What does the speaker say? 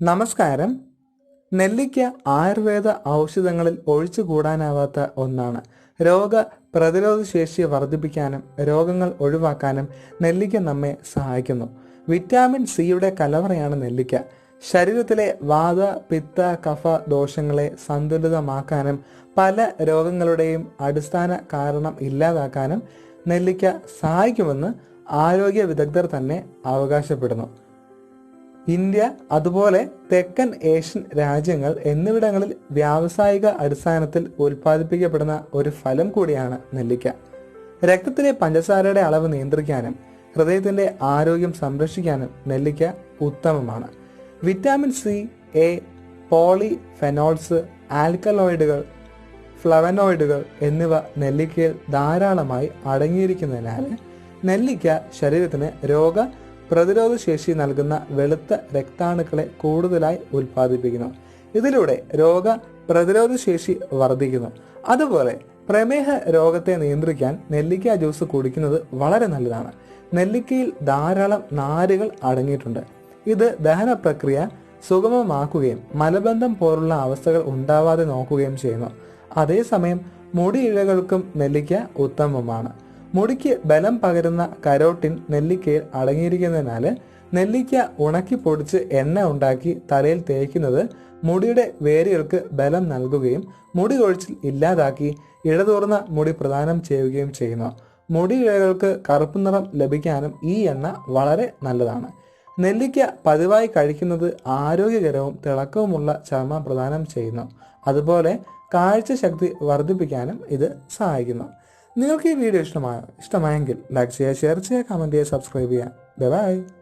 നമസ്കാരം. നെല്ലിക്ക ആയുർവേദ ഔഷധങ്ങളിൽ ഒഴിച്ചു കൂടാനാവാത്ത ഒന്നാണ്. രോഗ പ്രതിരോധ ശേഷി വർദ്ധിപ്പിക്കാനും രോഗങ്ങൾ ഒഴിവാക്കാനും നെല്ലിക്ക നമ്മെ സഹായിക്കുന്നു. വിറ്റാമിൻ സിയുടെ കലവറയാണ് നെല്ലിക്ക. ശരീരത്തിലെ വാത പിത്ത കഫ ദോഷങ്ങളെ സന്തുലിതമാക്കാനും പല രോഗങ്ങളുടെയും അടിസ്ഥാന കാരണം ഇല്ലാതാക്കാനും നെല്ലിക്ക സഹായിക്കുമെന്ന് ആരോഗ്യ വിദഗ്ധർ തന്നെ അവകാശപ്പെടുന്നു. ഇന്ത്യ അതുപോലെ തെക്കൻ ഏഷ്യൻ രാജ്യങ്ങൾ എന്നിവിടങ്ങളിൽ വ്യാവസായിക അടിസ്ഥാനത്തിൽ ഉൽപ്പാദിപ്പിക്കപ്പെടുന്ന ഒരു ഫലം കൂടിയാണ് നെല്ലിക്ക. രക്തത്തിലെ പഞ്ചസാരയുടെ അളവ് നിയന്ത്രിക്കാനും ഹൃദയത്തിന്റെ ആരോഗ്യം സംരക്ഷിക്കാനും നെല്ലിക്ക ഉത്തമമാണ്. Vitamin C A poly phenols ആൽക്കലോയിഡുകൾ ഫ്ലവനോയിഡുകൾ എന്നിവ നെല്ലിക്കയിൽ ധാരാളമായി അടങ്ങിയിരിക്കുന്നതിനാൽ നെല്ലിക്ക ശരീരത്തിന് രോഗ പ്രതിരോധ ശേഷി നൽകുന്ന വെളുത്ത രക്താണുക്കളെ കൂടുതലായി ഉൽപ്പാദിപ്പിക്കുന്നു. ഇതിലൂടെ രോഗ പ്രതിരോധ ശേഷി വർദ്ധിക്കുന്നു. അതുപോലെ പ്രമേഹ രോഗത്തെ നിയന്ത്രിക്കാൻ നെല്ലിക്ക ജ്യൂസ് കുടിക്കുന്നത് വളരെ നല്ലതാണ്. നെല്ലിക്കയിൽ ധാരാളം നാരുകൾ അടങ്ങിയിട്ടുണ്ട്. ഇത് ദഹന പ്രക്രിയ സുഗമമാക്കുകയും മലബന്ധം പോലുള്ള അവസ്ഥകൾ ഉണ്ടാവാതെ നോക്കുകയും ചെയ്യുന്നു. അതേസമയം മുടിയിഴകൾക്കും നെല്ലിക്ക ഉത്തമമാണ്. മുടിക്ക് ബലം പകരുന്ന കരോട്ടിൻ നെല്ലിക്കയിൽ അടങ്ങിയിരിക്കുന്നതിനാൽ നെല്ലിക്ക ഉണക്കി പൊടിച്ച് എണ്ണ ഉണ്ടാക്കി തലയിൽ തേക്കുന്നത് മുടിയുടെ വേരുകൾക്ക് ബലം നൽകുകയും മുടി കൊഴിച്ചിൽ ഇല്ലാതാക്കി ഇടതൂർന്ന മുടി പ്രദാനം ചെയ്യുകയും ചെയ്യുന്നു. മുടി ഇഴകൾക്ക് കറുപ്പ് നിറം ലഭിക്കാനും ഈ എണ്ണ വളരെ നല്ലതാണ്. നെല്ലിക്ക പതിവായി കഴിക്കുന്നത് ആരോഗ്യകരവും തിളക്കവുമുള്ള ചർമ്മം പ്രദാനം ചെയ്യുന്നു. അതുപോലെ കാഴ്ച ശക്തി വർദ്ധിപ്പിക്കാനും ഇത് സഹായിക്കുന്നു. നിങ്ങൾക്ക് ഈ വീഡിയോ ഇഷ്ടമായോ ഇഷ്ടമായെങ്കിൽ ലൈക്ക് ചെയ്യുക ഷെയർ ചെയ്യുക കമന്റ് ചെയ്യുക സബ്സ്ക്രൈബ് ചെയ്യുക. ബൈ